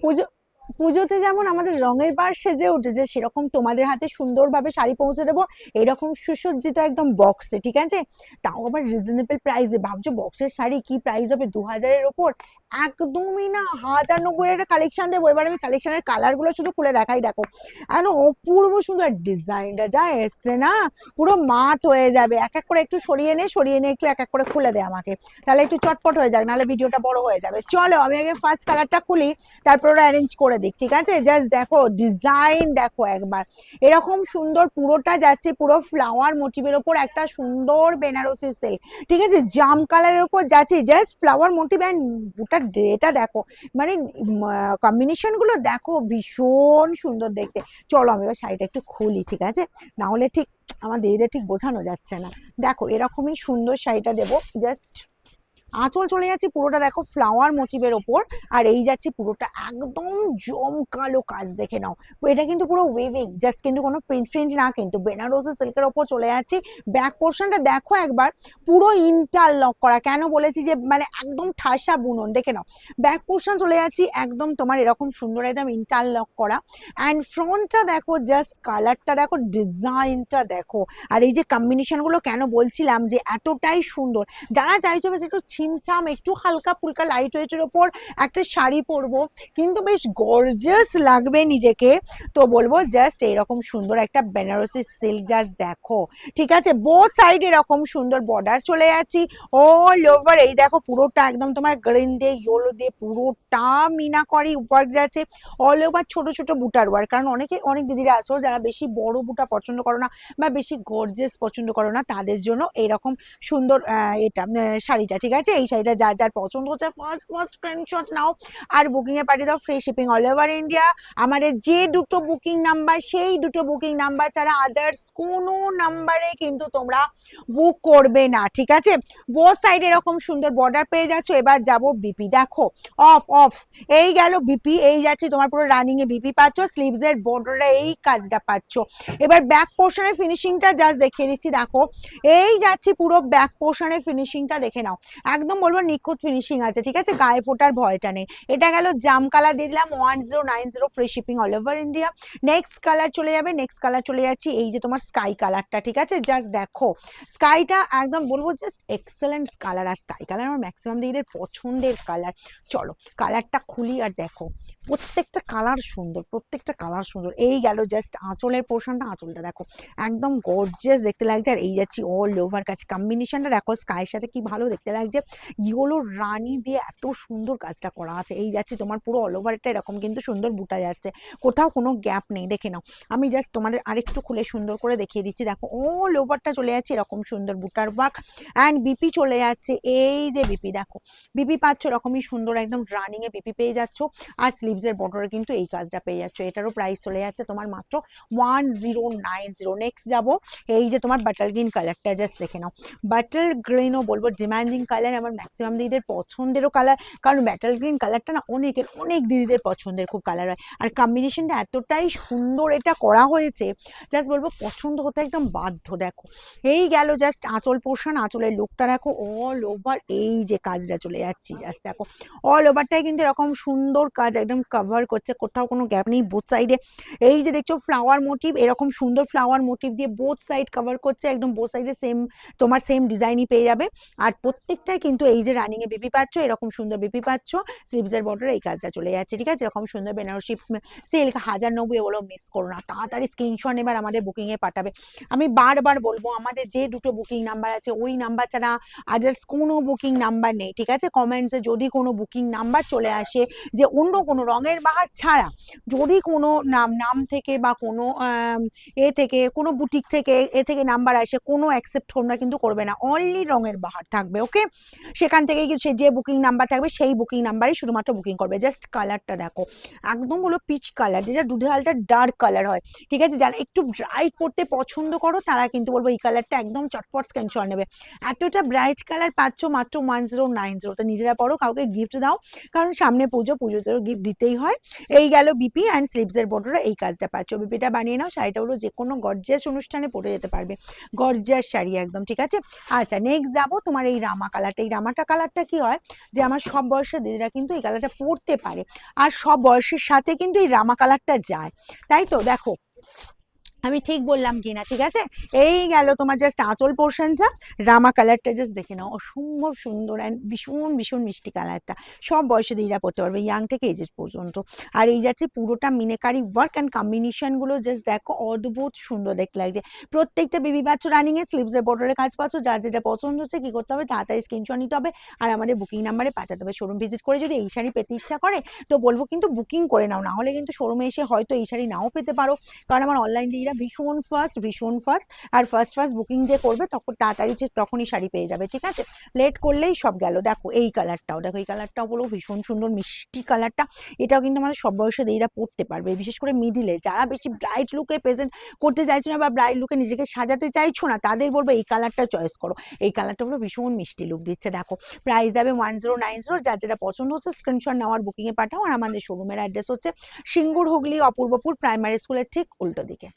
পুজো পুজোতে যেমন আমাদের রঙের বার সেজে উঠেছে, সেরকম তোমাদের হাতে সুন্দরভাবে শাড়ি পৌঁছে দেবো। এরকম সুসজ্জিত একদম বক্সে ঠিক আছে? তাও আবার রিজনেবল প্রাইসে ভাবছ বক্সের শাড়ি কি প্রাইস হবে? দু হাজারের ওপর? একদমই না। হাজার নব্বই একটা কালেকশন দেবো। এবার আমি কালেকশনের কালারগুলো শুধু খুলে দেখাই, দেখো। আর অপূর্ব সুন্দর ডিজাইনটা যা এসছে না? পুরো মাত হয়ে যাবে। এক এক করে একটু সরিয়ে নে সরিয়ে নে, একটু এক এক করে খুলে দে আমাকে। তাহলে একটু চটপট হয়ে যাক, নাহলে ভিডিওটা বড় হয়ে যাবে। চলো, আমি আগে ফার্স্ট কালারটা খুলি, তারপর ওরা অ্যারেঞ্জ করে দিক, ঠিক আছে? জাস্ট দেখো ডিজাইন দেখো একবার। এরকম সুন্দর পুরোটা যাচ্ছে, পুরো ফ্লাওয়ার মোটিভের ওপর একটা সুন্দর বেনারসি সিল্ক ঠিক আছে? জাম কালারের ওপর যাচ্ছে জাস্ট ফ্লাওয়ার মোটিভ অ্যান্ড ওটা এটা দেখো। মানে কম্বিনেশনগুলো দেখো, ভীষণ সুন্দর দেখতে। চলো, আমি এবার শাড়িটা একটু খুলি, ঠিক আছে? না হলে ঠিক, আমার দিদিদের ঠিক বোঝানো যাচ্ছে না। দেখো, এরকমই সুন্দর শাড়িটা দেবো জাস্ট আঁচল চলে যাচ্ছে, পুরোটা দেখো ফ্লাওয়ার মোটিভের ওপর, আর এই যাচ্ছে পুরোটা একদম জমকালো কাজ, দেখে নাও। এটা কিন্তু পুরো ওয়েভিং জাস্ট কিন্তু কোনো প্রিন্ট ফ্রিন্ট না, কিন্তু বেনারসি সিল্কের ওপর চলে যাচ্ছে। ব্যাক পোর্শনটা দেখো একবার, পুরো ইন্টারলক করা, কেন বলেছি যে মানে একদম ঠাসা বুনন, দেখে নাও। ব্যাক পোর্শন চলে যাচ্ছি, একদম তোমার এরকম সুন্দর একদম ইন্টারলক করা। অ্যান্ড ফ্রন্টটা দেখো জাস্ট কালারটা দেখো ডিজাইনটা দেখো। আর এই যে কম্বিনেশনগুলো কেন বলছিলাম যে, এতটাই সুন্দর। যারা চাইছো, বেশ একটু ছিমছাম, একটু হালকা ফুলকা লাইট ওয়েটের ওপর একটা শাড়ি পরবো। কিন্তু বেশ গর্জিয়াস লাগবে নিজেকে। তো বলব জাস্ট এরকম সুন্দর একটা বেনারসি সিল্ক জাস্ট দেখো। ঠিক আছে? বোথ সাইড এরকম সুন্দর বর্ডার চলে যাচ্ছি অল ওভার এই দেখো পুরোটা একদম তোমার গ্রিন দিয়ে ইয়েলো দিয়ে পুরোটা মিনাকরি ওয়ার্ক যাচ্ছে। অল ওভার ছোট ছোট বুটার ওয়ার্ক কারণ অনেকে, অনেক দিদিরা আছো যারা বেশি বড় বুটা পছন্দ করো না বা বেশি গর্জেস পছন্দ করো না, তাদের জন্য এরকম সুন্দর এটা শাড়িটা, ঠিক আছে? এই শাড়িটা যার যার পছন্দ হচ্ছে ফার্স্ট ফার্স্ট স্ক্রিনশট নাও। আর বুকিং এ পাঠিয়ে দাও free shipping all over India আমাদের যে দুটো বুকিং নাম্বার সেই দুটো বুকিং নাম্বার ছাড়া আদার্স কোনো নাম্বারে কিন্তু তোমরা বুক করবে না, ঠিক আছে? বোথ সাইড এরকম সুন্দর বর্ডার পেয়ে যাচ্ছ। এবার যাব বিপি দেখো। অফ অফ এই গেল বিপি এই যাচ্ছে তোমার পুরো রানিং এ বিপি পাচ্ছ স্লিভস এর বর্ডারে এই কাজটা পাচ্ছ। এবার ব্যাক পোর্শনের ফিনিশিংটা জাস্ট দেখিয়ে দিচ্ছি, দেখো। এই যাচ্ছে পুরো ব্যাক পোর্শনের ফিনিশিংটা দেখে নাও। একদম বলব নিখুঁত ফিনিশিং আছে, ঠিক আছে? গায়ে ফোটার ভয়টা নেই। এটা গেল জাম কালার দিয়ে দিলাম one zero nine zero free shipping all over India next colour চলে যাবে নেক্সট কালার চলে যাচ্ছি, এই যে তোমার স্কাই কালারটা ঠিক আছে? জাস্ট দেখো স্কাইটা একদম বলব জাস্ট এক্সেলেন্ট কালার আর স্কাই কালার আমার ম্যাক্সিমাম দিদিদের পছন্দের কালার চলো কালারটা খুলি আর দেখো। প্রত্যেকটা কালার সুন্দর, প্রত্যেকটা কালার সুন্দর। এই গেল জাস্ট আঁচলের পোর্শনটা আঁচলটা দেখো। একদম গর্জিয়াস দেখতে লাগছে। আর এই যাচ্ছি অল ওভার কাছে কম্বিনেশনটা দেখো স্কাইয়ের সাথে কি ভালো দেখতে লাগছে। ইয়েলো রানি দিয়ে এত সুন্দর কাজটা করা আছে। এই যাচ্ছে তোমার পুরো অল ওভারটা এরকম কিন্তু সুন্দর বুটা যাচ্ছে। কোথাও কোনো গ্যাপ নেই, দেখে নাও। আমি জাস্ট তোমাদের আরেকটু খুলে সুন্দর করে দেখিয়ে দিচ্ছি। দেখো অল ওভারটা চলে যাচ্ছে এরকম সুন্দর বুটার ওয়ার্ক অ্যান্ড বিপি চলে যাচ্ছে। এই যে বিপি দেখো। বিপি পাচ্ছ এরকমই সুন্দর একদম রানিংয়ে বিপি পেয়ে যাচ্ছ। আর স্লিভসের বর্ডারে কিন্তু এই কাজটা পেয়ে যাচ্ছ। এটারও প্রাইস চলে যাচ্ছে তোমার মাত্র one zero nine zero next যাব। এই যে তোমার বাটার গ্রিন কালারটা জাস্ট দেখে নাও। বাটার গ্রিনও বলব ডিমান্ডিং কালার আমার ম্যাক্সিমাম দিদিদের পছন্দেরও কালার কারণ ব্যাটাল গ্রিন কালারটা না অনেকের, অনেক দিদিদের পছন্দের খুব কালার হয়। আর কম্বিনেশনটা এতটাই সুন্দর এটা করা হয়েছে জাস্ট বলব পছন্দ হতে একদম বাধ্য, দেখো। এই গেল জাস্ট আঁচল পোর্শন আঁচলের লুকটা দেখো অল ওভার এই যে কাজটা চলে যাচ্ছি জাস্ট দেখো। অল ওভারটাই কিন্তু এরকম সুন্দর কাজ, একদম কভার করছে, কোথাও কোনো গ্যাপ নেই বোথ সাইডে এই যে দেখছ ফ্লাওয়ার মোটিভ এরকম সুন্দর ফ্লাওয়ার মোটিভ দিয়ে বোথ সাইড কভার করছে, একদম বোথ সাইডে সেম তোমার সেম ডিজাইনই পেয়ে যাবে। আর প্রত্যেকটাই কিন্তু এই যে রানিংয়ে বিপি পাচ্ছ, এরকম সুন্দর বিপি পাচ্ছ স্লিভসের বর্ডার এই কাজটা চলে যাচ্ছে, ঠিক আছে? এরকম সুন্দর বেনারসি সিল্ক হাজার নব্বই এগুলো মিস করো না, তাড়াতাড়ি স্ক্রিনশট এবার আমাদের বুকিংয়ে পাঠাবে। আমি বারবার বলব, আমাদের যে দুটো বুকিং নাম্বার আছে, ওই নাম্বার ছাড়া আদার্স কোনো বুকিং নাম্বার নেই, ঠিক আছে? কমেন্টসে যদি কোনো বুকিং নাম্বার চলে আসে যে অন্য কোনো রঙের বাহার ছাড়া যদি কোনো নাম নাম থেকে বা কোনো এ থেকে, কোনো বুটিক থেকে, এ থেকে নাম্বার আসে, কোনো অ্যাকসেপ্ট তোমরা কিন্তু করবে না। অনলি রঙের বাহার থাকবে ওকে সেখান থেকে সে যে বুকিং নাম্বার থাকবে, সেই বুকিং নাম্বারই শুধুমাত্র বুকিং করবে। জাস্ট কালারটা দেখো। একদম হলো পিচ কালার যেটা দুধে হালটা ডার্ক কালার হয়। ঠিক আছে? যারা একটু ব্রাইট পড়তে পছন্দ করো, তারা কিন্তু বলব এই কালারটা একদম চটপট স্ক্রিনশট নেবে। এতটা ব্রাইট কালার পাচ্ছ মাত্র ওয়ান জিরো নাইন জিরো তো। নিজেরা পড়ো, কাউকে গিফট দাও। কারণ সামনে পুজো, পুজোতেও গিফট দিতেই হয়। এই গেল বিপি অ্যান্ড স্লিপসের বোটোরা এই কাজটা পাচ্ছ। বিপিটা বানিয়ে নাও, শাড়িটা হলো যে কোনো গর্জিয়াস অনুষ্ঠানে পরে যেতে পারবে। গর্জিয়াস শাড়ি একদম, ঠিক আছে? আচ্ছা নেক্সট যাব তোমার এই রামা কালারটা কালারটা। এই রামাটা কালারটা কি হয়? যে আমার সব বয়সের দিদিরা কিন্তু এই কালারটা পরতে পারে। আর সব বয়সের সাথে কিন্তু এই রামা কালারটা যায়। তাই তো? দেখো আমি ঠিক বললাম কিনা ঠিক আছে? এই গেল তোমার জাস্ট আঁচল পোর্শনটা রামা কালারটা জাস্ট দেখে নাও। অসম্ভব সুন্দর অ্যান্ড ভীষণ ভীষণ মিষ্টি কালারটা সব বয়সে দিদিরা পড়তে পারবে ইয়াং থেকে এজেস পর্যন্ত। আর এই যাচ্ছে পুরোটা মিনেকারি ওয়ার্ক অ্যান্ড কম্বিনেশনগুলো জাস্ট দেখো, অদ্ভুত সুন্দর দেখতে লাগছে। প্রত্যেকটা বেবি বাচ্চা রানিং এ স্লিভসের বর্ডারের কাজ পাচ্ছ, যার যেটা পছন্দ হচ্ছে কী করতে হবে, তাড়াতাড়ি স্ক্রিনশট নিতে হবে আর আমাদের বুকিং নাম্বারে পাঠাতে হবে। শোরুম ভিজিট করে যদি এই শাড়ি পেতে ইচ্ছা করে, তো বলব কিন্তু বুকিং করে নাও। না হলে কিন্তু শোরুমে এসে হয়তো এই শাড়ি নাও পেতে পারো। কারণ আমার অনলাইন দিদিরা ভীষণ ফার্স্ট ভীষণ ফার্স্ট আর ফার্স্ট ফার্স্ট বুকিং যে করবে তখন তাড়াতাড়ি তখনই শাড়ি পেয়ে যাবে, ঠিক আছে? লেট করলেই সব গেল। দেখো, এই কালারটাও দেখো, এই কালারটাও বলো, ভীষণ সুন্দর মিষ্টি কালারটা এটাও কিন্তু আমাদের সব বয়সে দিদিরা পড়তে পারবে, বিশেষ করে মিডিলে যারা বেশি ব্রাইট লুকে প্রেজেন্ট করতে চাইছো না বা ব্রাইট লুকে নিজেকে সাজাতে চাইছো না, তাদের বলব, এই কালারটা চয়েস করো। এই কালারটা হলো ভীষণ মিষ্টি লুক দিচ্ছে। দেখো প্রাইস যাবে ওয়ান জিরো নাইন জিরো যার যেটা পছন্দ হচ্ছে স্ক্রিনশট নেওয়ার বুকিংয়ে পাঠাও। আর আমাদের শোরুমের অ্যাড্রেস হচ্ছে সিঙ্গুর হুগলি, অপূর্বপুর প্রাইমারি স্কুলের ঠিক উল্টো দিকে।